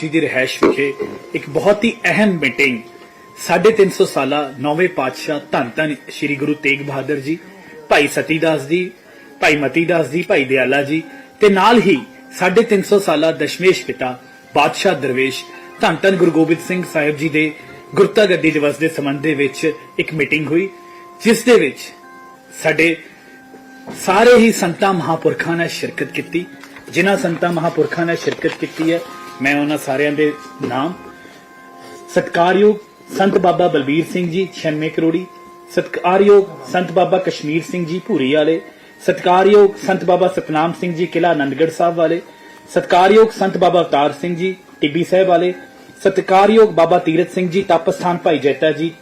ਜੀ ਦੀ ਰਹਿائش ਵਿਖੇ ਇੱਕ ਬਹੁਤ ਹੀ ਅਹਿਮ ਮੀਟਿੰਗ 350 ਸਾਲਾ ਨੌਵੇਂ ਪਾਤਸ਼ਾਹ ਧੰਨ ਧੰਨ ਸ੍ਰੀ ਗੁਰੂ ਤੇਗ ਬਹਾਦਰ ਜੀ, ਭਾਈ ਸਤੀਦਾਸ ਜੀ, ਭਾਈ ਮਤੀਦਾਸ ਜੀ, ਭਾਈ ਦਿਆਲਾ ਜੀ ਤੇ ਨਾਲ ਹੀ 350 ਸਾਲਾ ਦਸ਼ਮੇਸ਼ ਪਿਤਾ ਬਾਦਸ਼ਾਹ ਦਰਵੇਸ਼ ਧੰਨ ਧੰਨ ਗੁਰੂ ਗੋਬਿੰਦ ਸਿੰਘ ਸਾਹਿਬ ਜੀ ਦੇ ਗੁਰਤਾ ਗੱਦੀ ਦਿਵਸ ਦੇ ਸੰਬੰਧ ਦੇ ਵਿੱਚ ਇੱਕ ਮੀਟਿੰਗ ਹੋਈ, ਜਿਸ ਦੇ ਵਿੱਚ ਸਾਡੇ ਸਾਰੇ ਹੀ ਸੰਤਾਂ ਮਹਾਪੁਰਖਾਂ ਨੇ ਸ਼ਿਰਕਤ ਕੀਤੀ, ਜਿਨ੍ਹਾਂ ਸੰਤਾਂ ਮਹਾਪੁਰਖਾਂ ਨੇ ਸ਼ਿਰਕਤ ਕੀਤੀ ਹੈ ਮੈਂ ਉਹਨਾਂ ਸਾਰਿਆਂ ਦੇ ਨਾਮ। ਸਤਕਾਰਯੋਗ ਸੰਤ ਬਾਬਾ ਬਲਬੀਰ ਸਿੰਘ ਜੀ 96 ਕਰੋੜੀ। ਸਤਕਾਰਯੋਗ ਸੰਤ ਬਾਬਾ ਕਸ਼ਮੀਰ ਸਿੰਘ ਜੀ, ਭੂਰੀ ਵਾਲੇ। ਸਤਕਾਰਯੋਗ ਸੰਤ ਬਾਬਾ ਸਤਨਾਮ ਸਿੰਘ ਜੀ ਕਿਲਾ ਆਨੰਦਗੜ੍ਹ ਸਾਹਿਬ ਵਾਲੇ। ਸਤਕਾਰਯੋਗ ਸੰਤ ਬਾਬਾ ਅਵਤਾਰ ਸਿੰਘ ਜੀ, ਟਿੱਬੀ ਸਾਹਿਬ ਵਾਲੇ। ਸਤਕਾਰਯੋਗ ਬਾਬਾ ਤੀਰਥ ਸਿੰਘ ਜੀ ਤਪਸਥਾਨ ਭਾਈ ਜੈਤਾ ਜੀ।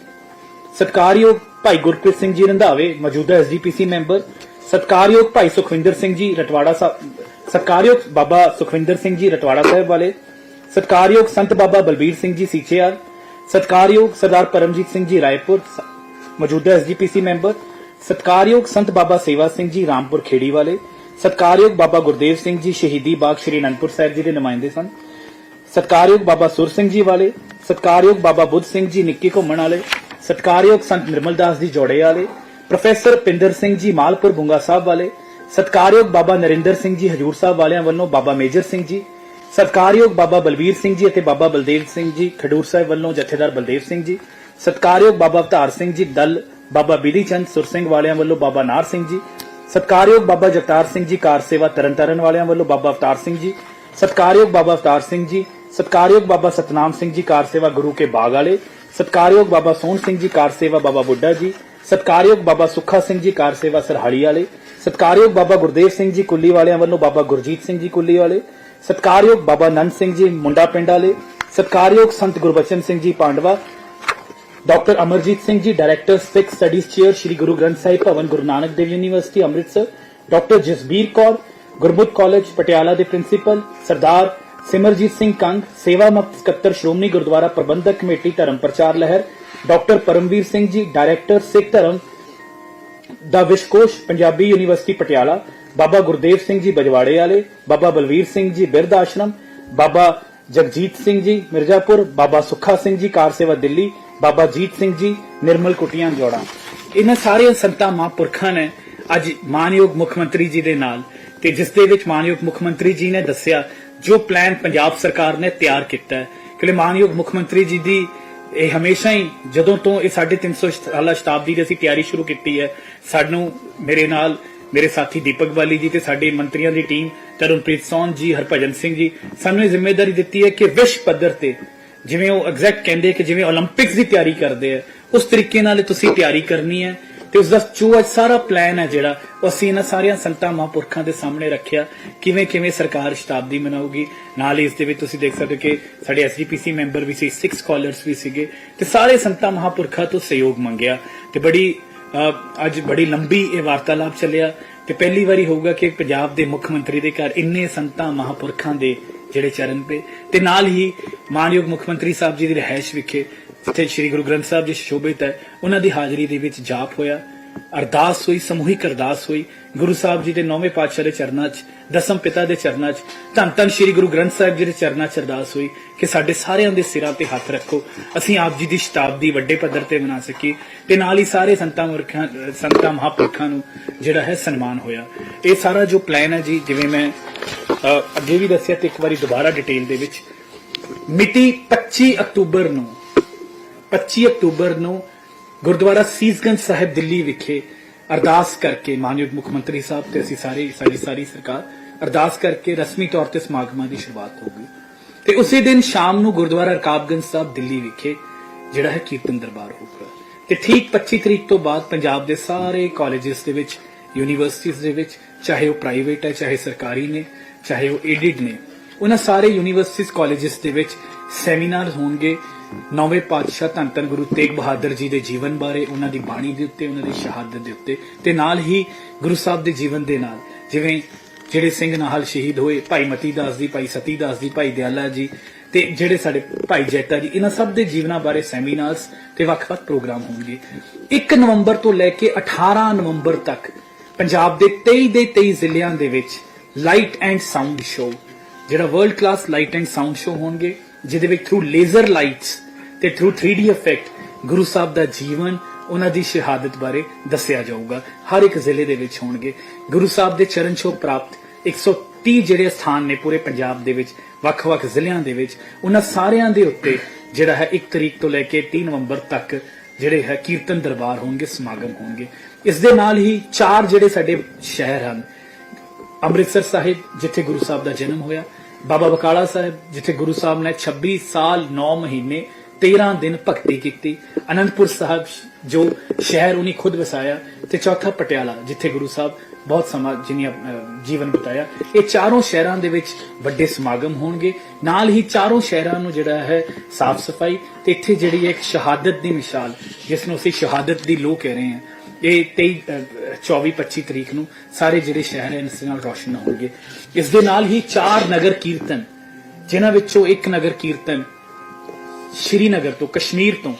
ਸਤਕਾਰਯੋਗ ਭਾਈ ਗੁਰਪ੍ਰੀਤ ਸਿੰਘ ਜੀ ਰੰਧਾਵੇ, ਮੌਜੂਦਾ ਐਸਜੀਪੀਸੀ ਮੈਂਬਰ। ਸਤਕਾਰਯੋਗ ਭਾਈ ਸੁਖਵਿੰਦਰ ਸਿੰਘ ਜੀ, ਰਟਵਾੜਾ ਸਾਹਿਬ ਸਤਕਾਰਯੋਗ ਬਾਬਾ ਸੁਖਵਿੰਦਰ ਸਿੰਘ ਜੀ, ਰਟਵਾੜਾ ਸਾਹਿਬ ਵਾਲੇ। ਸਤਕਾਰਯੋਗ ਸੰਤ ਬਾਬਾ ਬਲਬੀਰ ਸਿੰਘ ਜੀ ਸੀਚੇਆਰ, ਸਤਕਾਰਯੋਗ ਸਰਦਾਰ ਪਰਮਜੀਤ ਸਿੰਘ ਜੀ ਰਾਏਪੁਰ ਮੌਜੂਦਾ ਐਸਜੀਪੀਸੀ ਮੈਂਬਰ, ਸਤਕਾਰਯੋਗ ਸੰਤ ਬਾਬਾ ਸੇਵਾ ਸਿੰਘ ਜੀ ਰਾਮਪੁਰ ਖੇੜੀ ਵਾਲੇ, ਸਤਕਾਰਯੋਗ ਬਾਬਾ ਗੁਰਦੇਵ ਸਿੰਘ ਜੀ ਸ਼ਹੀਦੀ ਬਾਗ ਸ਼੍ਰੀ ਅਨੰਦਪੁਰ ਸਾਹਿਬ ਜੀ ਦੇ ਨੁਮਾਇੰਦੇ ਸਨ, ਸਤਕਾਰਯੋਗ ਬਾਬਾ ਸੁਰ ਸਿੰਘ ਜੀ ਵਾਲੇ, ਸਤਕਾਰਯੋਗ ਬਾਬਾ ਬੁੱਧ ਸਿੰਘ ਜੀ ਨਿੱਕੀ ਘੁੰਮਣ ਵਾਲੇ, ਸਤਕਾਰਯੋਗ ਸੰਤ ਨਿਰਮਲ ਦਾਸ ਜੀ ਜੋੜੇ ਵਾਲੇ, ਪ੍ਰੋਫੈਸਰ ਪਿੰਦਰ ਸਿੰਘ ਜੀ ਮਾਲਪੁਰ ਬੁੰਗਾ ਸਾਹਿਬ ਵਾਲੇ, ਸਤਕਾਰਯੋਗ ਬਾਬਾ ਨਰਿੰਦਰ ਸਿੰਘ ਜੀ ਹਜੂਰ ਸਾਹਿਬ ਵਾਲਿਆਂ ਵੱਲੋਂ ਬਾਬਾ ਮੇਜਰ ਸਿੰਘ ਜੀ ਸਤਕਾਰਯੋਗ ਬਾਬਾ ਬਲਬੀਰ ਸਿੰਘ ਜੀ ਅਤੇ ਬਾਬਾ ਬਲਦੇਵ ਸਿੰਘ ਜੀ ਖਡੂਰ ਸਾਹਿਬ ਵੱਲੋਂ ਜਥੇਦਾਰ ਬਲਦੇਵ ਸਿੰਘ ਜੀ, ਸਤਕਾਰਯੋਗ ਬਾਬਾ ਅਵਤਾਰ ਸਿੰਘ ਜੀ ਦਲ, ਬਾਬਾ ਬਿਧੀ ਚੰਦ ਸੁਰ ਸਿੰਘ ਵਾਲਿਆਂ ਵੱਲੋਂ ਬਾਬਾ ਨਾਰ ਸਿੰਘ ਜੀ, ਸਤਕਾਰਯੋਗ ਬਾਬਾ ਜਗਤਾਰ ਸਿੰਘ ਜੀ ਕਾਰ ਸੇਵਾ ਤਰਨਤਾਰਨ ਵਾਲਿਆਂ ਵੱਲੋਂ ਬਾਬਾ ਅਵਤਾਰ ਸਿੰਘ ਜੀ, ਸਤਕਾਰਯੋਗ ਬਾਬਾ ਅਵਤਾਰ ਸਿੰਘ ਜੀ, ਸਤਕਾਰਯੋਗ ਬਾਬਾ ਸਤਨਾਮ ਸਿੰਘ ਜੀ ਕਾਰ ਸੇਵਾ ਗੁਰੂ ਕੇ ਬਾਗ ਵਾਲੇ, ਸਤਕਾਰਯੋਗ ਬਾਬਾ ਸੋਹਣ ਸਿੰਘ ਜੀ ਕਾਰ ਸੇਵਾ ਬਾਬਾ ਬੁੱਢਾ ਜੀ, ਸਤਕਾਰਯੋਗ ਬਾਬਾ ਸੁੱਖਾ ਸਿੰਘ ਜੀ ਕਾਰ ਸੇਵਾ ਸਰਹਾਲੀ ਵਾਲੇ, ਸਤਕਾਰਯੋਗ ਬਾਬਾ ਗੁਰਦੇਵ ਸਿੰਘ ਜੀ ਕੁੱਲੀ ਵਾਲਿਆਂ ਵੱਲੋਂ ਬਾਬਾ ਗੁਰਜੀਤ ਸਿੰਘ ਜੀ ਕੁੱਲੀ ਵਾਲੇ ਸਤਕਾਰਯੋਗ ਬਾਬਾ ਨੰਦ ਸਿੰਘ ਜੀ ਮੁੰਡਾ ਪਿੰਡ ਵਾਲੇ, ਸਤਕਾਰਯੋਗ ਸੰਤ Gurbachan Singh ji ਪਾਂਡਵਾ, doctor Amarjit Singh ji director, Sikh studies chair Sri Guru Granth Sahib Bhavan, Guru Nanak Dev university, Amritsar, doctor Jasbir Kaur, Gurmukh college, Patiala ਦੇ ਪ੍ਰਿੰਸੀਪਲ, ਸਰਦਾਰ ਸਿਮਰਜੀਤ ਸਿੰਘ ਕੰਗ, ਸੇਵਾ ਮੁਕਤ ਸਕੱਤਰ ਸ਼੍ਰੋਮਣੀ ਗੁਰਦੁਆਰਾ ਪ੍ਰਬੰਧਕ ਕਮੇਟੀ ਧਰਮ ਪ੍ਰਚਾਰ ਲਹਿਰ, ਡਾਕਟਰ ਪਰਮਵੀਰ ਸਿੰਘ ਜੀ, ਡਾਇਰੈਕਟਰ ਸਿੱਖ ਧਰਮ ਦਾ ਵਿਸ਼ਕੋਸ਼ ਪੰਜਾਬੀ ਯੂਨੀਵਰਸਿਟੀ, ਪਟਿਆਲਾ ਬਾਬਾ ਗੁਰਦੇਵ ਸਿੰਘ ਜੀ ਬਜਵਾੜੇ ਵਾਲੇ, ਬਾਬਾ ਬਲਵੀਰ ਸਿੰਘ ਜੀ ਬਿਰਧ ਆਸ਼ਰਮ, ਬਾਬਾ ਜਗਜੀਤ ਸਿੰਘ ਜੀ ਮਿਰਜ਼ਾਪੁਰ, ਬਾਬਾ ਸੁੱਖਾ ਸਿੰਘ ਜੀ ਕਾਰ ਸੇਵਾ ਦਿੱਲੀ, ਬਾਬਾ ਜੀਤ ਸਿੰਘ ਜੀ ਨਿਰਮਲ ਕੁਟੀਆਂ ਜੋੜਾ। ਇਹਨਾਂ ਸਾਰੇ ਸੰਤਾਂ ਮਹਾਂਪੁਰਖਾਂ ਨੇ ਅੱਜ ਮਾਨਯੋਗ ਮੁੱਖ ਮੰਤਰੀ ਜੀ ਦੇ ਨਾਲ ਤੇ ਜਿਸ ਦੇ ਵਿੱਚ ਮਾਨਯੋਗ ਮੁੱਖ ਮੰਤਰੀ ਜੀ ਨੇ ਦੱਸਿਆ, ਜੋ ਪਲਾਨ ਪੰਜਾਬ ਸਰਕਾਰ ਨੇ ਤਿਆਰ ਕੀਤਾ ਹੈ। ਕਿ ਮਾਨਯੋਗ ਮੁੱਖ ਮੰਤਰੀ ਜੀ ਦੀ ਇਹ ਹਮੇਸ਼ਾ ਹੀ ਜਦੋਂ ਤੋਂ ਇਹ 350 ਸਾਲਾ ਸ਼ਤਾਬਦੀ ਦੀ ਅਸੀਂ ਤਿਆਰੀ ਸ਼ੁਰੂ ਕੀਤੀ ਹੈ, ਸਾਨੂੰ ਮੇਰੇ ਨਾਲ ਮੇਰੇ ਸਾਥੀ ਦੀਪਕ ਬਾਲੀ ਜੀ ਤੇ ਸਾਡੇ ਮੰਤਰੀਆਂ ਦੀ ਟੀਮ, ਤਰਨਪ੍ਰੀਤ ਸੌਨ ਜੀ, ਹਰਭਜਨ ਸਿੰਘ ਜੀ, ਸਾਨੂੰ ਇਹ ਜ਼ਿੰਮੇਵਾਰੀ ਦਿੱਤੀ ਹੈ ਕਿ ਵਿਸ਼ਵ ਪੱਧਰ ਤੇ ਜਿਵੇਂ ਉਹ ਐਗਜ਼ੈਕਟ ਕਹਿੰਦੇ ਕਿ ਜਿਵੇਂ 올림픽ਸ ਦੀ ਤਿਆਰੀ ਕਰਦੇ ਆ, ਉਸ ਤਰੀਕੇ ਨਾਲ ਤੁਸੀਂ ਤਿਆਰੀ ਕਰਨੀ ਹੈ ਤੇ ਉਸ ਦਾ ਜੋ ਅੱਜ ਸਾਰਾ ਪਲਾਨ ਹੈ ਜਿਹੜਾ, ਉਹ ਅਸੀਂ ਇਹਨਾਂ ਸਾਰੀਆਂ ਸੰਤਾਂ ਮਹਾਂਪੁਰਖਾਂ ਦੇ ਸਾਹਮਣੇ ਰੱਖਿਆ, ਕਿਵੇਂ ਕਿਵੇਂ ਸਰਕਾਰ ਸ਼ਤਾਬਦੀ ਮਨਾਊਗੀ, ਨਾਲ ਹੀ ਇਸ ਦੇ ਵਿੱਚ ਤੁਸੀਂ ਦੇਖ ਸਕਦੇ ਕਿ ਸਾਡੇ ਐਸਜੀਪੀਸੀ ਮੈਂਬਰ ਵੀ ਸੀ ਸਿਕਸ ਸਕਾਲਰਸ ਵੀ ਸੀਗੇ, ਤੇ ਸਾਰੇ ਸੰਤਾਂ ਮਹਾਂਪੁਰਖਾਂ ਤੋਂ ਸਹਿਯੋਗ ਮੰਗਿਆ, ਤੇ ਬੜੀ ਅੱਜ ਬੜੀ ਲੰਬੀ ਇਹ ਵਾਰਤਾਲਾਪ ਚੱਲਿਆ ਤੇ ਪਹਿਲੀ ਵਾਰੀ ਹੋਊਗਾ ਕਿ ਪੰਜਾਬ ਦੇ ਮੁੱਖ ਮੰਤਰੀ ਦੇ ਘਰ ਇੰਨੇ ਸੰਤਾਂ ਮਹਾਪੁਰਖਾਂ ਦੇ ਜਿਹੜੇ ਚਰਨ ਪੇ ਤੇ ਨਾਲ ਹੀ ਮਾਨਯੋਗ ਮੁੱਖ ਮੰਤਰੀ ਸਾਹਿਬ ਜੀ ਦੀ ਰਹਿائش ਵਿਖੇ ਜਿੱਥੇ ਸ੍ਰੀ ਗੁਰੂ ਗ੍ਰੰਥ ਸਾਹਿਬ ਜੀ ਸ਼ੋਭਿਤ ਹੈ, ਉਹਨਾਂ ਦੀ ਹਾਜ਼ਰੀ ਦੇ ਵਿੱਚ ਜਾਪ ਹੋਇਆ। ਅਰਦਾਸ ਹੋਈ, ਸਮੂਹਿਕ ਅਰਦਾਸ ਹੋਈ। ਗੁਰੂ ਸਾਹਿਬ ਜੀ ਦੇ ਨੌਵੇਂ ਪਾਤਸ਼ਾਹ ਦੇ ਚਰਨਾਂ 'ਚ ਦਸਮ ਪਿਤਾ ਦੇ ਚਰਨਾਂ 'ਚ। ਧੰਨ ਧੰਨ ਸ੍ਰੀ ਗੁਰੂ ਗ੍ਰੰਥ ਸਾਹਿਬ ਜੀ ਦੇ ਚਰਨਾਂ 'ਚ ਅਰਦਾਸ ਹੋਈ ਕਿ ਸਾਡੇ ਸਾਰਿਆਂ ਦੇ ਸਿਰਾਂ ਤੇ ਹੱਥ ਰੱਖੋ। ਅਸੀਂ ਆਪ ਜੀ ਦੀ ਸ਼ਤਾਬਦੀ ਵੱਡੇ ਪੱਧਰ ਤੇ ਮਨਾ ਸਕੀਏ ਤੇ ਨਾਲ ਹੀ ਸਾਰੇ ਸੰਤਾਂ ਮੁਰਖਾਂ, ਸੰਤਾਂ ਮਹਾਂਪੁਰਖਾਂ ਨੂੰ ਜਿਹੜਾ ਹੈ ਸਨਮਾਨ ਹੋਇਆ। ਇਹ ਸਾਰਾ ਜੋ ਪਲਾਨ ਹੈ ਜੀ, ਜਿਵੇਂ ਮੈਂ ਅੱਗੇ ਵੀ ਦੱਸਿਆ ਤੇ ਇੱਕ ਵਾਰੀ ਦੁਬਾਰਾ ਡਿਟੇਲ ਦੇ ਵਿੱਚ। ਮਿਤੀ 25 ਅਕਤੂਬਰ ਨੂੰ 25 ਅਕਤੂਬਰ ਨੂੰ ਗੁਰਦੁਆਰਾ ਸੀਸਗੰਜ ਸਾਹਿਬ ਦਿੱਲੀ ਵਿਖੇ ਅਰਦਾਸ ਕਰਕੇ ਮਾਨਯੋਗ ਮੁੱਖ ਮੰਤਰੀ ਸਾਹਿਬ ਤੇ ਅਸੀਂ ਸਾਰੇ, ਸਾਡੀ ਸਾਰੀ ਸਰਕਾਰ ਅਰਦਾਸ ਕਰਕੇ ਰਸਮੀ ਤੌਰ ਤੇ ਸਮਾਗਮਾਂ ਦੀ ਸ਼ੁਰੂਆਤ ਹੋਊਗੀ ਤੇ ਉਸੇ ਦਿਨ ਸ਼ਾਮ ਨੂੰ ਗੁਰਦੁਆਰਾ ਰਕਾਬਗੰਜ ਸਾਹਿਬ ਦਿੱਲੀ ਵਿਖੇ ਜਿਹੜਾ ਹੈ ਕੀਰਤਨ ਦਰਬਾਰ ਹੋਊਗਾ ਤੇ ਠੀਕ 25 ਤਰੀਕ ਤੋਂ ਬਾਅਦ ਪੰਜਾਬ ਦੇ ਸਾਰੇ ਕਾਲਜਸ ਦੇ ਵਿੱਚ ਯੂਨੀਵਰਸਿਟੀਆਂ ਦੇ ਵਿੱਚ, ਚਾਹੇ ਉਹ ਪ੍ਰਾਈਵੇਟ ਹੈ, ਚਾਹੇ ਸਰਕਾਰੀ ਨੇ, ਚਾਹੇ ਉਹ ਏਡਿਡ ਨੇ, ਉਹਨਾਂ ਸਾਰੇ ਯੂਨੀਵਰਸਿਟੀਜ਼ ਕਾਲਜਸ ਦੇ ਵਿੱਚ ਸੈਮੀਨਾਰ ਹੋਣਗੇ। ਨੌਵੇਂ ਪਾਤਸ਼ਾਹ ਧੰਨ ਧੰਨ ਗੁਰੂ ਤੇਗ ਬਹਾਦਰ ਜੀ ਦੇ ਜੀਵਨ ਬਾਰੇ, ਉਹਨਾਂ ਦੀ ਬਾਣੀ ਦੇ ਉੱਤੇ, ਉਹਨਾਂ ਦੀ ਸ਼ਹਾਦਤ ਦੇ ਉੱਤੇ ਤੇ ਨਾਲ ਹੀ ਗੁਰੂ ਸਾਹਿਬ ਦੇ ਜੀਵਨ ਦੇ ਨਾਲ। ਜਿਵੇਂ ਜਿਹੜੇ ਸਿੰਘ ਨਾਹਲ ਸ਼ਹੀਦ ਹੋਏ, ਭਾਈ ਮਤੀ ਦਾਸ ਜੀ, ਭਾਈ ਸਤੀ ਦਾਸ ਜੀ, ਭਾਈ ਦਿਆਲਾ ਜੀ ਤੇ ਜਿਹੜੇ ਸਾਡੇ ਭਾਈ ਜੈਤਾ ਜੀ, ਇਹਨਾਂ ਸਭ ਦੇ ਜੀਵਨਾਂ ਬਾਰੇ ਸੈਮੀਨਾਰਸ ਤੇ ਵੱਖ-ਵੱਖ ਪ੍ਰੋਗਰਾਮ ਹੋਣਗੇ। 1 ਨਵੰਬਰ ਤੋਂ ਲੈ ਕੇ 18 ਨਵੰਬਰ ਤੱਕ ਪੰਜਾਬ ਦੇ 23 ਦੇ 23 ਜ਼ਿਲ੍ਹਿਆਂ ਦੇ ਵਿੱਚ ਲਾਈਟ ਐਂਡ ਸਾਊਂਡ ਸ਼ੋਅ ਜਿਹੜਾ world class light and sound show ਹੋਣਗੇ। ਜਿਹਦੇ ਵਿੱਚ ਥਰੂ ਲੇਜ਼ਰ ਲਾਈਟਸ ਤੇ through 3D effect Guru Sahib ਦਾ ਜੀਵਨ, ਉਹਨਾਂ ਦੀ ਸ਼ਹਾਦਤ ਬਾਰੇ ਦੱਸਿਆ ਜਾਊਗਾ। ਹਰ ਇੱਕ ਜ਼ਿਲ੍ਹੇ ਦੇ ਵਿੱਚ ਹੋਣਗੇ। ਗੁਰੂ ਸਾਹਿਬ ਦੇ ਚਰਨ ਛੋਹ ਪ੍ਰਾਪਤ 130 ਜਿਹੜੇ ਸਥਾਨ ਨੇ ਪੂਰੇ ਪੰਜਾਬ ਦੇ ਵਿੱਚ, ਵੱਖ-ਵੱਖ ਜ਼ਿਲ੍ਹਿਆਂ ਦੇ ਵਿੱਚ, ਉਹਨਾਂ ਸਾਰਿਆਂ ਦੇ ਉੱਤੇ ਜਿਹੜਾ ਹੈ 1 ਤਰੀਕ ਤੋਂ ਲੈ ਕੇ 3 ਨਵੰਬਰ ਤੱਕ ਜਿਹੜੇ ਹੈ ਕੀਰਤਨ ਦਰਬਾਰ ਹੋਣਗੇ, ਸਮਾਗਮ ਹੋਣਗੇ। ਇਸ ਦੇ ਨਾਲ ਹੀ ਚਾਰ ਜਿਹੜੇ ਸਾਡੇ ਸ਼ਹਿਰ ਹਨ, ਅੰਮ੍ਰਿਤਸਰ ਸਾਹਿਬ, ਜਿੱਥੇ ਗੁਰੂ ਸਾਹਿਬ ਦਾ ਜਨਮ ਹੋਇਆ ਬਾਬਾ ਬਕਾਲਾ ਸਾਹਿਬ, ਜਿੱਥੇ ਗੁਰੂ ਸਾਹਿਬ ਨੇ 26 ਸਾਲ 9 ਮਹੀਨੇ 13 ਦਿਨ ਭਗਤੀ ਕੀਤੀ। ਅਨੰਦਪੁਰ ਸਾਹਿਬ ਜੋ ਸ਼ਹਿਰ ਉਹਨੇ ਖੁਦ ਵਸਾਇਆ ਤੇ ਚੌਥਾ ਪਟਿਆਲਾ, ਜਿੱਥੇ ਗੁਰੂ ਸਾਹਿਬ ਬਹੁਤ ਸਮਾਂ ਜਿਨੀ ਜੀਵਨ ਬਿਤਾਇਆ। ਇਹ ਚਾਰੋਂ ਸ਼ਹਿਰਾਂ ਦੇ ਵਿੱਚ ਵੱਡੇ ਸਮਾਗਮ ਹੋਣਗੇ। ਨਾਲ ਹੀ ਚਾਰੋਂ ਸ਼ਹਿਰਾਂ ਨੂੰ ਜਿਹੜਾ ਹੈ ਸਾਫ਼ ਸਫ਼ਾਈ ਤੇ ਇੱਥੇ ਜਿਹੜੀ ਹੈ ਇੱਕ ਸ਼ਹਾਦਤ ਦੀ ਮਿਸਾਲ, ਜਿਸ ਨੂੰ ਅਸੀਂ ਸ਼ਹਾਦਤ ਦੀ ਲੋ ਕਹਿ ਰਹੇ ਹਾਂ ਇਹ 23 24 25 ਤਰੀਕ ਨੂੰ ਸਾਰੇ ਜਿਹੜੇ ਸ਼ਹਿਰ ਹਨ ਇਸ ਨਾਲ ਰੋਸ਼ਨ ਹੋਣਗੇ। ਇਸ ਦੇ ਨਾਲ ਹੀ ਚਾਰ ਨਗਰ ਕੀਰਤਨ, ਜਿਨ੍ਹਾਂ ਵਿੱਚੋਂ ਇੱਕ ਨਗਰ ਕੀਰਤਨ ਸ਼੍ਰੀਨਗਰ ਤੋਂ, ਕਸ਼ਮੀਰ ਤੋਂ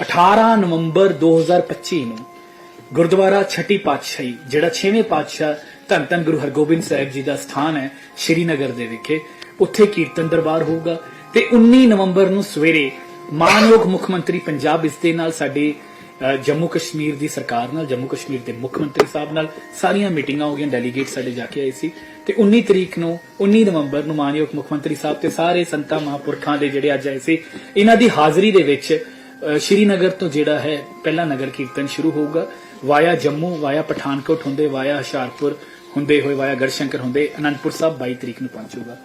18 ਨਵੰਬਰ 2025 ਨੂੰ ਗੁਰਦੁਆਰਾ ਛठी ਪਾਤਸ਼ਾਹੀ, ਜਿਹੜਾ 6ਵੇਂ ਪਾਤਸ਼ਾਹ ਧੰਨ ਧੰਨ ਗੁਰੂ ਹਰਗੋਬਿੰਦ ਸਾਹਿਬ ਜੀ ਦਾ ਸਥਾਨ ਹੈ, ਸ਼੍ਰੀਨਗਰ ਦੇ ਵਿਖੇ, ਉੱਥੇ ਕੀਰਤਨ ਦਰਬਾਰ ਹੋਊਗਾ। ਤੇ 19 ਨਵੰਬਰ ਨੂੰ ਸਵੇਰੇ ਮਾਨਯੋਗ ਮੁੱਖ ਮੰਤਰੀ ਪੰਜਾਬ ਇਸ ਦੇ ਨਾਲ ਸਾਡੇ ਜੰਮੂ ਕਸ਼ਮੀਰ ਦੀ ਸਰਕਾਰ ਨਾਲ ਜੰਮੂ ਕਸ਼ਮੀਰ ਦੇ ਮੁੱਖ ਮੰਤਰੀ ਸਾਹਿਬ ਨਾਲ ਸਾਰੀਆਂ ਮੀਟਿੰਗਾਂ ਹੋ ਗਈਆਂ ਡੈਲੀਗੇਟ ਸਾਡੇ ਜਾ ਕੇ ਆਏ ਸੀ। ਤੇ 19 ਤਰੀਕ ਨੂੰ 19 ਨਵੰਬਰ ਨੂੰ ਮਾਨਯੋਗ ਮੁੱਖ ਮੰਤਰੀ ਸਾਹਿਬ ਤੇ ਸਾਰੇ ਸੰਤਾਂ ਮਹਾਂਪੁਰਖਾਂ ਦੇ ਜਿਹੜੇ ਅੱਜ ਆਏ ਸੀ ਇਹਨਾਂ ਦੀ ਹਾਜ਼ਰੀ ਦੇ ਵਿੱਚ ਅ, ਸ਼੍ਰੀਨਗਰ ਤੋਂ ਜਿਹੜਾ ਹੈ ਪਹਿਲਾ ਨਗਰ ਕੀਰਤਨ ਸ਼ੁਰੂ ਹੋਊਗਾ। ਵਾਇਆ ਜੰਮੂ ਵਾਇਆ ਪਠਾਨਕੋਟ ਹੁੰਦੇ ਵਾਇਆ ਹੁਸ਼ਿਆਰਪੁਰ ਹੁੰਦੇ ਹੋਏ ਵਾਇਆ ਗੜਸ਼ੰਕਰ ਹੁੰਦੇ ਅਨੰਦਪੁਰ ਸਾਹਿਬ 22 ਤਰੀਕ ਨੂੰ ਪਹੁੰਚੂਗਾ।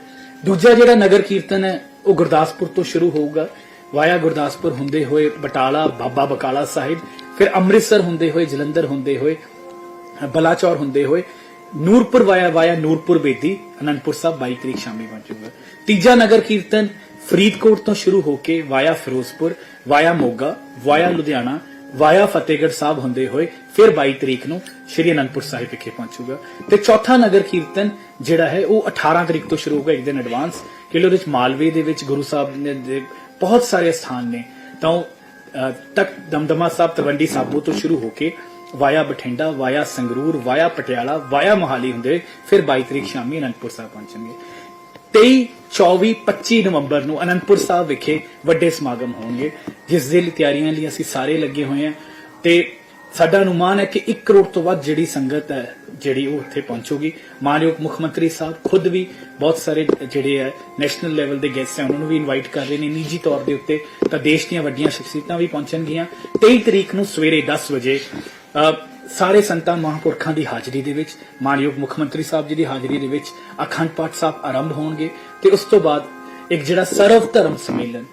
ਦੂਜਾ ਜਿਹੜਾ ਨਗਰ ਕੀਰਤਨ ਹੈ ਉਹ ਗੁਰਦਾਸਪੁਰ ਤੋਂ ਸ਼ੁਰੂ ਹੋਊਗਾ। ਵਾਇਆ ਗੁਰਦਾਸਪੁਰ ਹੁੰਦੇ ਹੋਏ ਬਟਾਲਾ, ਬਾਬਾ ਬਕਾਲਾ ਸਾਹਿਬ, ਫਿਰ ਅੰਮ੍ਰਿਤਸਰ ਹੁੰਦੇ ਹੋਏ, ਜਲੰਧਰ ਹੁੰਦੇ ਹੋਏ, ਬਲਾਚੌਰ ਹੁੰਦੇ ਹੋਏ, ਨੂਰਪੁਰ ਵਾਇਆ ਵਾਇਆ ਨੂਰਪੁਰ ਬੇਦੀ, ਅਨੰਦਪੁਰ ਸਾਹਿਬ 22 ਤਰੀਕ ਪਹੁੰਚੂਗਾ ਤੀਜਾ ਨਗਰ ਕੀਰਤਨ ਫਰੀਦਕੋਟ ਤੋਂ ਸ਼ੁਰੂ ਹੋ ਕੇ via Firozpur, via Moga, via Ludhiana, via Fatehgarh Sahib ਹੁੰਦੇ ਹੋਏ ਫਿਰ 22 ਤਰੀਕ ਨੂੰ ਸ਼੍ਰੀ ਅਨੰਦਪੁਰ ਸਾਹਿਬ ਵਿਖੇ ਪਹੁੰਚੂਗਾ ਤੇ ਚੌਥਾ ਨਗਰ ਕੀਰਤਨ ਜਿਹੜਾ ਹੈ, ਉਹ 18 ਤਰੀਕ ਤੋਂ ਸ਼ੁਰੂ ਹੋਊਗਾ, ਇੱਕ ਦਿਨ ਐਡਵਾਂਸ ਕਿਉਂਕਿ ਉਹਦੇ ਵਿੱਚ ਮਾਲਵੇ ਦੇ ਵਿੱਚ ਗੁਰੂ ਸਾਹਿਬ ਨੇ ਬਹੁਤ ਸਾਰੇ ਸਥਾਨ ਨੇ ਤਾਂ ਉਹ, ਤੱਕ ਦਮਦਮਾ ਸਾਹਿਬ ਤਵੰਡੀ ਸਾਬੋ ਤੋਂ ਸ਼ੁਰੂ ਹੋ ਕੇ via Bathinda via Sangrur via Patiala via Mohali ਹੁੰਦੇ ਫਿਰ 22 ਤਰੀਕ ਸ਼ਾਮੀ ਅਨੰਦਪੁਰ ਸਾਹਿਬ ਪਹੁੰਚਣਗੇ 23 24 25 ਨਵੰਬਰ ਨੂੰ ਅਨੰਦਪੁਰ ਸਾਹਿਬ ਵਿਖੇ ਵੱਡੇ ਸਮਾਗਮ ਹੋਣਗੇ ਜਿਸ ਦੇ ਲਈ ਤਿਆਰੀਆਂ ਲਈ ਅਸੀਂ ਸਾਰੇ ਲੱਗੇ ਹੋਏ ਹਾਂ ਤੇ ਸਾਡਾ ਅਨੁਮਾਨ ਹੈ ਕਿ 1 ਕਰੋੜ ਤੋਂ ਵੱਧ ਜਿਹੜੀ ਸੰਗਤ ਹੈ ਜਿਹੜੀ ਉਹ ਉੱਥੇ ਪਹੁੰਚੂਗੀ। ਮਾਨਯੋਗ ਮੁੱਖ ਮੰਤਰੀ ਸਾਹਿਬ ਖੁਦ ਵੀ ਬਹੁਤ ਸਾਰੇ ਜਿਹੜੇ ਹੈ ਨੈਸ਼ਨਲ ਲੈਵਲ ਦੇ ਗੈਸਟ ਹੈ ਉਹਨਾਂ ਨੂੰ ਵੀ ਇਨਵਾਈਟ ਕਰ ਰਹੇ ਨੇ ਨਿੱਜੀ ਤੌਰ ਦੇ ਉੱਤੇ। ਤਾਂ ਦੇਸ਼ ਦੀਆਂ ਵੱਡੀਆਂ ਸ਼ਖਸੀਅਤਾਂ ਵੀ ਪਹੁੰਚਣਗੀਆਂ। 23 ਤਰੀਕ ਨੂੰ ਸਵੇਰੇ 10 ਵਜੇ ਸਾਰੇ ਸੰਤਾਂ ਮਹਾਂਪੁਰਖਾਂ ਦੀ ਹਾਜ਼ਰੀ ਦੇ ਵਿੱਚ, ਮਾਨਯੋਗ ਮੁੱਖ ਮੰਤਰੀ ਸਾਹਿਬ ਜੀ ਦੀ ਹਾਜ਼ਰੀ ਦੇ ਵਿੱਚ ਅਖੰਡ ਪਾਠ ਸਾਹਿਬ ਆਰੰਭ ਹੋਣਗੇ। ਤੇ ਉਸ ਤੋਂ ਬਾਅਦ ਇੱਕ ਜਿਹੜਾ ਸਰਵ ਧਰਮ ਸੰਮੇਲਨ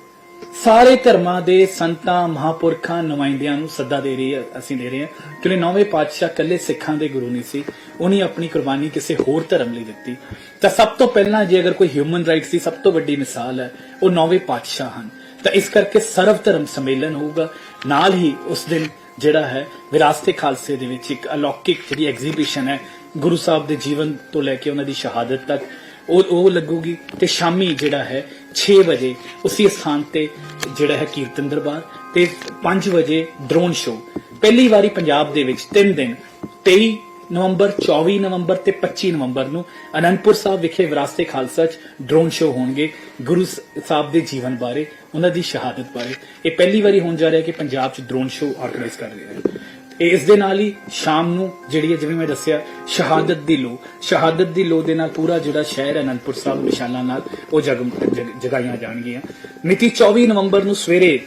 ਸਾਰੇ ਧਰਮਾਂ ਦੇ ਸੰਤਾਂ, ਮਹਾਂਪੁਰਖਾਂ ਨੁਮਾਇੰਦਿਆਂ ਨੂੰ ਸੱਦਾ ਦੇ ਰਹੀ ਅਸੀਂ ਦੇ ਰਹੇ ਹਾਂ ਕਿਉਂਕਿ ਨੌਵੇਂ ਪਾਤਸ਼ਾਹ ਕੱਲੇ ਸਿੱਖਾਂ ਦੇ ਗੁਰੂ ਨਹੀਂ ਸੀ। ਉਹਨੇ ਆਪਣੀ ਕੁਰਬਾਨੀ ਕਿਸੇ ਹੋਰ ਧਰਮ ਲਈ ਦਿੱਤੀ। ਤਾਂ ਸਭ ਤੋਂ ਪਹਿਲਾਂ ਜੇ ਅਗਰ ਕੋਈ ਹਿਊਮਨ ਰਾਈਟਸ ਦੀ ਸਭ ਤੋਂ ਵੱਡੀ ਮਿਸਾਲ ਹੈ, ਉਹ ਨੌਵੇਂ ਪਾਤਸ਼ਾਹ ਹਨ। ਤਾਂ ਇਸ ਕਰਕੇ ਸਰਵ ਧਰਮ ਸੰਮੇਲਨ ਹੋਊਗਾ। ਨਾਲ ਹੀ ਉਸ ਦਿਨ ਜਿਹੜਾ ਹੈ, ਵਿਰਾਸਤੇ ਖਾਲਸੇ ਦੇ ਵਿੱਚ ਇੱਕ ਅਲੌਕਿਕ ਜਿਹੜੀ ਐਗਜ਼ੀਬਿਸ਼ਨ ਹੈ, ਗੁਰੂ ਸਾਹਿਬ ਦੇ ਜੀਵਨ ਤੋਂ ਲੈ ਕੇ ਉਹਨਾਂ ਦੀ ਸ਼ਹਾਦਤ ਤੱਕ, ਉਹ ਉਹ ਲੱਗੂਗੀ। ਤੇ ਸ਼ਾਮੀ ਜਿਹੜਾ ਹੈ 6 ਵਜੇ ਉਸੇ ਸਥਾਨ ਤੇ ਜਿਹੜਾ ਹੈ ਕੀਰਤਨ ਦਰਬਾਰ ਤੇ 5 ਵਜੇ ਡਰੋਨ ਸ਼ੋਅ ਪਹਿਲੀ ਵਾਰੀ ਪੰਜਾਬ ਦੇ ਵਿੱਚ 3 ਦਿਨ 23 ਨਵੰਬਰ 24 ਨਵੰਬਰ ਤੇ 25 ਨਵੰਬਰ ਨੂੰ ਅਨੰਦਪੁਰ ਸਾਹਿਬ ਵਿਖੇ ਵਿਰਾਸਤੇ ਖਾਲਸਾ 'ਚ ਡਰੋਨ ਸ਼ੋਅ ਹੋਣਗੇ ਗੁਰੂ ਸਾਹਿਬ ਦੇ ਜੀਵਨ ਬਾਰੇ, ਉਹਨਾਂ ਦੀ ਸ਼ਹਾਦਤ ਬਾਰੇ। ਇਹ ਪਹਿਲੀ ਵਾਰੀ ਹੋਣ ਜਾ ਰਿਹਾ ਕਿ ਪੰਜਾਬ 'ਚ ਡਰੋਨ ਸ਼ੋਅ ਆਰਗੇਨਾਈਜ਼ ਕਰ ਰਹੇ ਹਨ। ਇਸ ਦੇ ਨਾਲ ਹੀ ਸ਼ਾਮ ਨੂੰ ਜਿਹੜੀ ਹੈ, ਜਿਵੇਂ ਮੈਂ ਦੱਸਿਆ, ਸ਼ਹਾਦਤ ਦੀ ਲੋ ਸ਼ਹਾਦਤ ਦੀ ਲੋ ਦੇ ਨਾਲ ਪੂਰਾ ਜਿਹੜਾ ਸ਼ਹਿਰ ਅਨੰਦਪੁਰ ਸਾਹਿਬ ਮਿਸਾਲਾਂ ਨਾਲ ਉਹ ਜਗ ਜਗ- ਜਗਾਈਆਂ ਜਾਣਗੀਆਂ। ਮਿਤੀ 24 ਨਵੰਬਰ ਨੂੰ ਸਵੇਰੇ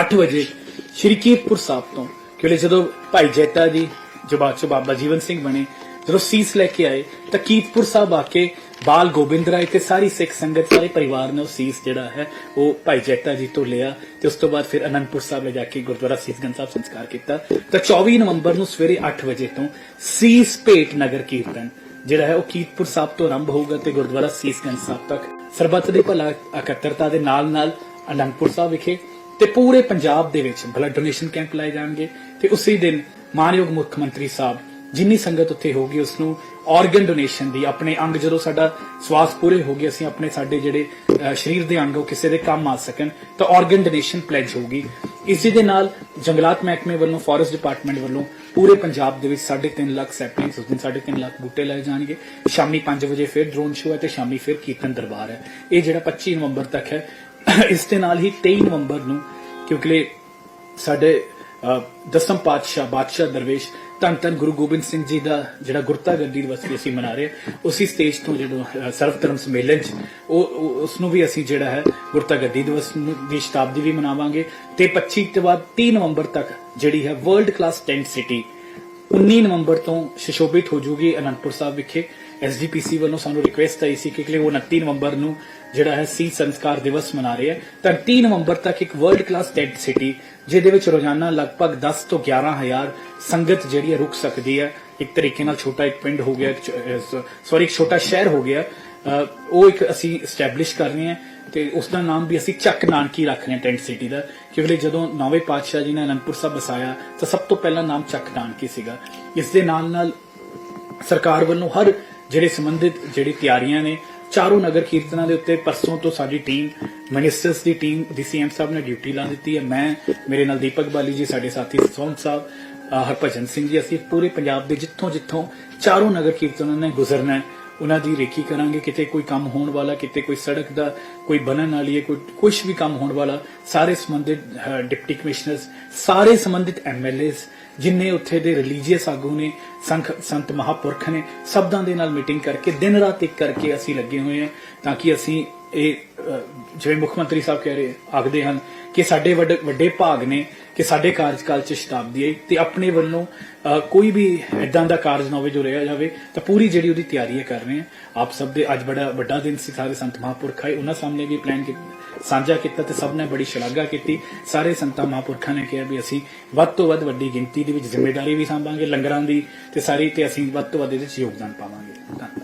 8 ਵਜੇ ਸ਼੍ਰੀ ਕੀਰਤਪੁਰ ਸਾਹਿਬ ਤੋਂ, ਕਿਉਂਕਿ ਜਦੋਂ ਭਾਈ ਜੈਤਾ ਜੀ ਜੋ ਬਾਅਦ ਚੋਂ ਬਾਬਾ ਜੀਵਨ ਸਿੰਘ ਬਣੇ ਜਦੋਂ ਸੀਸ ਲੈ ਕੇ ਆਏ, ਤਾਂ ਕੀਰਤਪੁਰ ਸਾਹਿਬ ਆ ਕੇ ਬਾਲ ਗੋਬਿੰਦ ਰਾਏ ਤੇ ਸਾਰੀ ਸਿੱਖ ਸੰਗਤ, ਸਾਰੇ ਪਰਿਵਾਰ ਨੇ ਉਹ ਸੀਸ ਜਿਹੜਾ ਹੈ, ਉਹ ਭਾਈ ਜੈਤਾ ਜੀ ਤੋਂ ਲਿਆ ਤੇ ਉਸ ਤੋਂ ਬਾਅਦ ਫਿਰ ਅਨੰਦਪੁਰ ਸਾਹਿਬ ਲੈ ਜਾ ਕੇ ਗੁਰਦੁਆਰਾ ਸੀਸਗੰਜ ਸਾਹਿਬ ਸੰਸਕਾਰ ਕੀਤਾ। ਤਾਂ 24 ਨਵੰਬਰ ਨੂੰ ਸਵੇਰੇ 8 ਵਜੇ ਤੋਂ ਸੀਸ ਭੇਟ ਨਗਰ ਕੀਰਤਨ ਜਿਹੜਾ ਹੈ, ਉਹ ਕੀਰਤਪੁਰ ਸਾਹਿਬ ਤੋਂ ਆਰੰਭ ਹੋਊਗਾ ਤੇ ਗੁਰਦੁਆਰਾ ਸੀਸਗੰਜ ਸਾਹਿਬ ਤੱਕ ਸਰਬੱਤ ਦੇ ਭਲਾ ਇਕੱਤਰਤਾ ਦੇ ਨਾਲ ਨਾਲ ਅਨੰਦਪੁਰ ਸਾਹਿਬ ਵਿਖੇ ਤੇ ਪੂਰੇ ਪੰਜਾਬ ਦੇ ਵਿੱਚ ਬਲੱਡ ਡੋਨੇਸ਼ਨ ਕੈਂਪ ਲਾਏ ਜਾਣਗੇ ਤੇ ਉਸੇ ਦਿਨ ਮਾਨਯੋਗ ਮੁੱਖ ਮੰਤਰੀ ਸਾਹਿਬ ਜਿੰਨੀ ਸੰਗਤ ਉੱਥੇ ਹੋਗੀ ਉਸ ਨੂੰ ਆਰਗਨ ਡੋਨੇਸ਼ਨ ਦੀ, ਆਪਣੇ ਅੰਗ ਜਦੋਂ ਸਾਡਾ ਸਵਾਸ ਪੂਰੇ ਹੋ ਗਏ ਅਸੀਂ ਆਪਣੇ ਸਾਡੇ ਜਿਹੜੇ ਸਰੀਰ ਦੇ ਅੰਗ ਉਹ ਕਿਸੇ ਦੇ ਕੰਮ ਆ ਸਕਣ, ਤਾਂ ਆਰਗਨ ਡੋਨੇਸ਼ਨ ਪਲੇਜ ਹੋਗੀ ਇਸੇ ਦੇ ਨਾਲ ਜੰਗਲਾਤ ਮਹਿਕਮੇ ਵੱਲੋਂ ਫੋਰੈਸਟ ਡਿਪਾਰਟਮੈਂਟ ਵੱਲੋਂ ਪੂਰੇ ਪੰਜਾਬ ਦੇ ਵਿੱਚ 3.5 ਲੱਖ ਸੈਪਲਿੰਗਸ ਉਸ ਦਿਨ 3.5 ਲੱਖ ਬੂਟੇ ਲਾਏ ਜਾਣਗੇ। ਸ਼ਾਮੀ 5 ਵਜੇ ਫਿਰ ਡਰੋਨ ਸ਼ੋਅ ਹੈ ਤੇ ਸ਼ਾਮੀ ਫਿਰ ਕੀਰਤਨ ਦਰਬਾਰ ਹੈ। ਇਹ ਜਿਹੜਾ 25 ਨਵੰਬਰ ਤੱਕ ਹੈ, ਇਸ ਦੇ ਨਾਲ ਹੀ 23 ਨਵੰਬਰ ਨੂੰ, ਕਿਉਂਕਿ ਸਾਡੇ ਦਸਮ ਪਾਤਸ਼ਾਹ, ਬਾਦਸ਼ਾਹ ਦਰਵੇਸ਼ ਧੰਨ ਧੰਨ ਗੁਰੂ ਗੋਬਿੰਦ ਸਿੰਘ ਜੀ ਦਾ ਜਿਹੜਾ ਗੁਰਤਾ ਗੱਦੀ ਦਿਵਸ ਵੀ ਅਸੀਂ ਮਨਾ ਰਹੇ ਹਾਂ, ਉਸੇ ਸਟੇਜ ਤੋਂ ਜਦੋਂ ਸਰਵ ਧਰਮ ਸੰਮੇਲਨ ਚ ਉਹ, ਉਹ- ਉਸ ਨੂੰ ਵੀ ਅਸੀਂ ਜਿਹੜਾ ਹੈ ਗੁਰਤਾ ਗੱਦੀ ਦਿਵਸ ਦੀ ਸ਼ਤਾਬਦੀ ਵੀ ਮਨਾਵਾਂਗੇ ਤੇ 25 ਤੋਂ ਬਾਅਦ 30 ਨਵੰਬਰ ਤੱਕ ਜਿਹੜੀ ਹੈ ਵਰਲਡ ਕਲਾਸ ਟੈਂਟ ਸਿਟੀ 19 ਨਵੰਬਰ ਤੋਂ ਸ਼ਿਸ਼ੋਭਿਤ ਹੋ ਜੂਗੀ ਅਨੰਦਪੁਰ ਸਾਹਿਬ ਵਿਖੇ। ਐਸਜੀਪੀਸੀ ਵੱਲੋਂ ਸਾਨੂੰ ਰਿਕੁਐਸਟ ਆਈ ਸੀ ਕਿ ਕਿ ਉਹ 29 ਨਵੰਬਰ ਨੂੰ ਜਿਹੜਾ ਹੈ ਸੀ ਸੰਸਕਾਰ ਦਿਵਸ ਮਨਾ ਰਹੇ ਹੈ। ਤਾਂ 30 ਨਵੰਬਰ ਤੱਕ ਇੱਕ ਵਰਲਡ ਕਲਾਸ ਟੈਂਟ ਸਿਟੀ ਜਿਹਦੇ ਵਿੱਚ ਰੋਜ਼ਾਨਾ ਲਗਭਗ 10 ਤੋਂ 11000 ਸੰਗਤ ਜਿਹੜੀ ਹੈ ਰੁਕ ਸਕਦੀ ਹੈ। ਇੱਕ ਤਰੀਕੇ ਨਾਲ ਛੋਟਾ ਇੱਕ ਪਿੰਡ ਹੋ ਗਿਆ ਸੌਰੀ ਇੱਕ ਛੋਟਾ ਸ਼ਹਿਰ ਹੋ ਗਿਆ। ਉਹ ਇੱਕ ਅਸੀਂ ਐਸਟੈਬਲਿਸ਼ ਕਰ ਰਹੇ ਹਾਂ ਤੇ ਉਸ ਦਾ ਨਾਮ ਵੀ ਅਸੀਂ ਚੱਕ ਨਾਨਕੀ ਰੱਖ ਰਹੇ ਹਾਂ ਟੈਂਟ ਸਿਟੀ ਦਾ। ਕਿਉਂਕਿ ਜਦੋਂ ਨੌਵੇਂ ਪਾਤਸ਼ਾਹ ਜੀ ਨੇ ਅਨੰਦਪੁਰ ਸਾਹਿਬ ਵਸਾਇਆ, ਤਾਂ ਸਭ ਤੋਂ ਪਹਿਲਾਂ ਨਾਮ ਚੱਕ ਨਾਨਕੀ ਸੀਗਾ। ਇਸ ਦੇ ਨਾਲ ਨਾਲ ਸਰਕਾਰ ਵੱਲੋਂ ਹਰ ਜਿਹੜੇ ਸੰਬੰਧਿਤ ਜਿਹੜੀ ਤਿਆਰੀਆਂ ਨੇ, ਚਾਰੋਂ ਨਗਰ ਕੀਰਤਨਾਂ ਦੇ ਉੱਤੇ ਪਰਸੋਂ ਤੋਂ ਸਾਡੀ ਟੀਮ ਮਿਨਿਸਟਰਸ ਦੀ ਟੀਮ ਦੀ ਸੀਐਮ ਸਾਹਿਬ ਨੇ ਡਿਊਟੀ ਲਾ ਦਿੱਤੀ ਹੈ। ਮੈਂ, ਮੇਰੇ ਨਾਲ ਦੀਪਕ ਬਾਲੀ ਜੀ, ਸਾਡੇ ਸਾਥੀ ਸੋਹਣ ਸਾਹਿਬ ਹਰਭਜਨ ਸਿੰਘ ਜੀ, ਅਸੀਂ ਪੂਰੇ ਪੰਜਾਬ ਦੇ ਜਿੱਥੋਂ ਜਿੱਥੋਂ ਚਾਰੋਂ ਨਗਰ ਕੀਰਤਨਾਂ ਨੇ ਗੁਜ਼ਰਨਾ ਹੈ। ਉਹਨਾਂ ਦੀ ਰੇਖੀ ਕਰਾਂਗੇ, ਕਿਤੇ ਕੋਈ ਕੰਮ ਹੋਣ ਵਾਲਾ, ਕਿਤੇ ਕੋਈ ਸੜਕ ਦਾ ਕੋਈ ਬਣਨ ਵਾਲੀ ਹੈ, ਕੋਈ ਕੁਝ ਵੀ ਕੰਮ ਹੋਣ ਵਾਲਾ, ਸਾਰੇ ਸੰਬੰਧਿਤ ਡਿਪਟੀ ਕਮਿਸ਼ਨਰਸ, ਸਾਰੇ ਸੰਬੰਧਿਤ ਐਮਐਲਏਸ, ਜਿੰਨੇ ਉੱਥੇ ਦੇ ਰਿਲੀਜੀਅਸ ਆਗੂ ਨੇ, ਸੰਖ, ਸੰਤ ਮਹਾਪੁਰਖ ਨੇ, ਸਬਦਾਂ ਦੇ ਨਾਲ ਮੀਟਿੰਗ ਕਰਕੇ, ਦਿਨ ਰਾਤ ਇੱਕ ਕਰਕੇ ਅਸੀਂ ਲੱਗੇ ਹੋਏ ਹਾਂ, ਤਾਂ ਕਿ ਅਸੀਂ ਇਹ ਜਿਵੇਂ ਮੁੱਖ ਮੰਤਰੀ ਸਾਹਿਬ ਕਹਿ ਰਹੇ, ਆਖਦੇ ਹਨ ਕਿ ਸਾਡੇ ਵੱਡੇ ਵੱਡੇ ਭਾਗ ਨੇ ਕਿ ਸਾਡੇ ਕਾਰਜਕਾਲ ਚ ਸ਼ਤਾਬਦੀ ਆਈ ਤੇ ਆਪਣੇ ਵੱਲੋਂ ਕੋਈ ਵੀ ਇਦਾਂ ਦਾ ਕਾਰਜ ਨਾ ਹੋਵੇ ਜੋ ਰਿਹਾ ਜਾਵੇ, ਤਾਂ ਪੂਰੀ ਜਿਹੜੀ ਉਹਦੀ ਤਿਆਰੀ ਹੈ ਕਰ ਰਹੇ ਹਾਂ ਆਪ ਸਭ ਦੇ ਅੱਜ ਬੜਾ ਵੱਡਾ ਦਿਨ ਸੀ, ਸਾਰੇ ਸੰਤ ਮਹਾਪੁਰਖ ਆਏ, ਉਹਨਾਂ ਸਾਹਮਣੇ ਵੀ ਪਲਾਨ ਸਾਂਝਾ ਕੀਤਾ ਤੇ ਸਭ ਨੇ ਬੜੀ ਸ਼ਲਾਘਾ ਕੀਤੀ। ਸਾਰੇ ਸੰਤਾਂ ਮਹਾਂਪੁਰਖਾਂ ਨੇ ਕਿਹਾ ਵੀ ਅਸੀਂ ਵੱਧ ਤੋਂ ਵੱਧ ਵੱਡੀ ਗਿਣਤੀ ਦੇ ਵਿੱਚ ਜ਼ਿੰਮੇਵਾਰੀ ਵੀ ਸੰਭਾਂਗੇ, ਲੰਗਰਾਂ ਦੀ ਤੇ ਸਾਰੀ ਤੇ ਅਸੀਂ ਵੱਧ ਤੋਂ ਵੱਧ ਇਹਦੇ ਵਿੱਚ ਯੋਗਦਾਨ ਪਾਵਾਂਗੇ। ਧੰਨਵਾਦ।